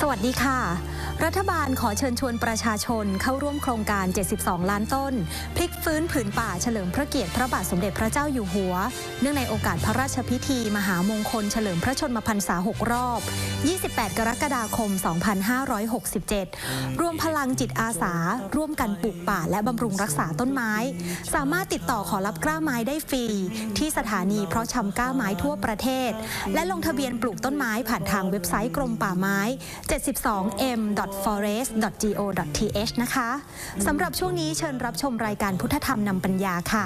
สวัสดีค่ะ รัฐบาลขอเชิญชวนประชาชนเข้าร่วมโครงการ 72 ล้านต้น พลิกฟื้นผืนป่าเฉลิมพระเกียรติพระบาทสมเด็จพระเจ้าอยู่หัว เนื่องในโอกาสพระราชพิธี มหามงคล เฉลิมพระชนมพรรษา 6 รอบ 28 กรกฎาคม 2567 รวมพลังจิตอาสา ร่วมกันปลูกป่าและบำรุงรักษาต้นไม้ สามารถติดต่อขอรับกล้าไม้ได้ฟรี ที่สถานีเพราะชำกล้าไม้ทั่วประเทศ และลงทะเบียนปลูกต้นไม้ผ่านทางเว็บไซต์กรมป่าไม้ 72m forest.go.th นะคะสำหรับช่วงนี้เชิญรับชมรายการพุทธธรรมนำปัญญาค่ะ